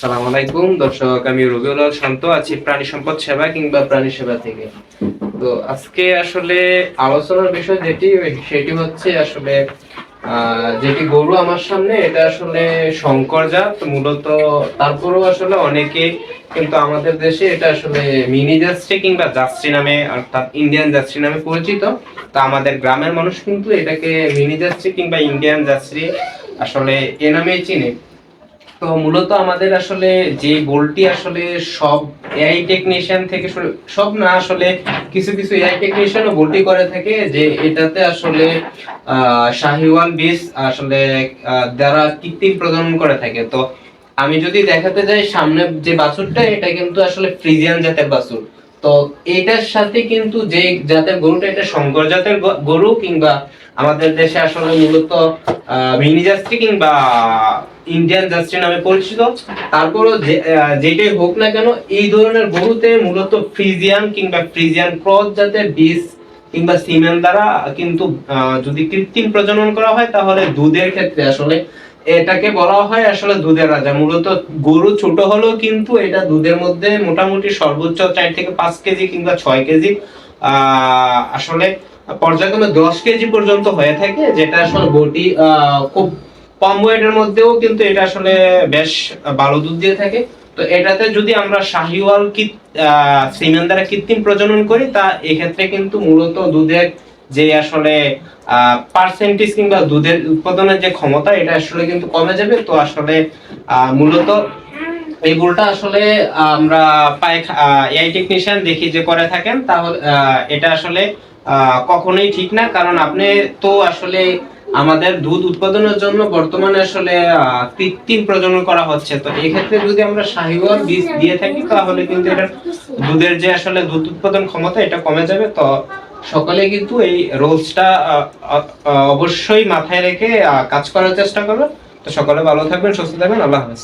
সালাম আলাইকুম। দর্শক, আমি রবিউল শান্ত আছি প্রাণী সম্পদ সেবা কিংবা প্রাণী সেবা থেকে। তো আজকে আসলে আলোচনার বিষয় যেটি, সেটি হচ্ছে আসলে যেটি গরু আমার সামনে, এটা আসলে শঙ্কর জাত। মূলত তারপরেও আসলে অনেকে কিন্তু আমাদের দেশে এটা আসলে মিনি জার্সি কিংবা জার্সি নামে, অর্থাৎ ইন্ডিয়ান জার্সি নামে পরিচিত। তা আমাদের গ্রামের মানুষ কিন্তু এটাকে মিনি জার্সি কিংবা ইন্ডিয়ান জার্সি আসলে এ নামেই চিনে। তো মূলত আমাদের আসলে যে গোলটি আসলে সব এআই টেকনিশিয়ান থেকে সব না আসলে কিছু কিছু এআই টেকনিশিয়ানও গোলটি করে থাকে যে এটাতে আসলে শাহিওয়াল বীজ আসলে দ্বারা কৃত্রিম প্রজনন করে থাকে। তো আমি যদি দেখাতে যাই সামনে যে বাছুরটা, এটা কিন্তু আসলে ফ্রিজিয়ান জাতের বাছুর। তো এটার সাথে কিন্তু যে জাতের গরুটা, এটা শঙ্কর জাতের গরু কিংবা আমাদের দেশে আসলে মূলত মিনি জার্সি কিংবা ইন্ডিয়ান জার্সি নামে পরিচিত। তারপরও যেটাই হোক না কেন, এই ধরনের গরুতে মূলত ফ্রিজিয়ান কিংবা ফ্রিজিয়ান ক্রস জাতের বীজ কিংবা সিমেন দ্বারা কিন্তু যদি কৃত্রিম প্রজনন করা হয়, তাহলে দুধের ক্ষেত্রে আসলে এটাকে বলা হয় আসলে দুধের রাজা। মূলত গরু ছোট হলেও কিন্তু এটা দুধের মধ্যে মোটামুটি সর্বোচ্চ চার থেকে পাঁচ কেজি কিংবা ছয় কেজি আসলে পর্যায়ক্রমে দশ কেজি পর্যন্ত হয়ে থাকে, যেটা আসলে বটি খুব কম ওয়েটের মধ্যেও কিন্তু এটা আসলে বেশ ভালো দুধ দিয়ে থাকে। তো এটাতে যদি আমরা শাহিওয়াল কি সিমেন দ্বারা কৃত্রিম প্রজনন করি, তা এক্ষেত্রে কিন্তু মূলত দুধের যে আসলে পার্সেন্টেজ কিংবা দুধের উৎপাদনের যে ক্ষমতা, এটা আসলে কিন্তু কমে যাবে। তো আসলে মূলত এই ভুলটা আসলে আমরা পায় এআই টেকনিশিয়ান দেখি যে করে থাকেন, তাহলে এটা আসলে কখনোই ঠিক না। কারণ আপনি তো আসলে আমাদের দুধ উৎপাদনের জন্য বর্তমানে আসলে কৃত্রিম প্রজনন করা হচ্ছে। তো এই ক্ষেত্রে যদি আমরা শাহিওয়াল বীজ দিয়ে থাকি, তাহলে কিন্তু এটা দুধের যে আসলে দুধ উৎপাদন ক্ষমতা, এটা কমে যাবে। তো সকলে কিন্তু এই রোলসটা অবশ্যই মাথায় রেখে কাজ করার চেষ্টা করবে তো সকলে ভালো থাকবেন, সুস্থ থাকবেন, আল্লাহ হাফেজ।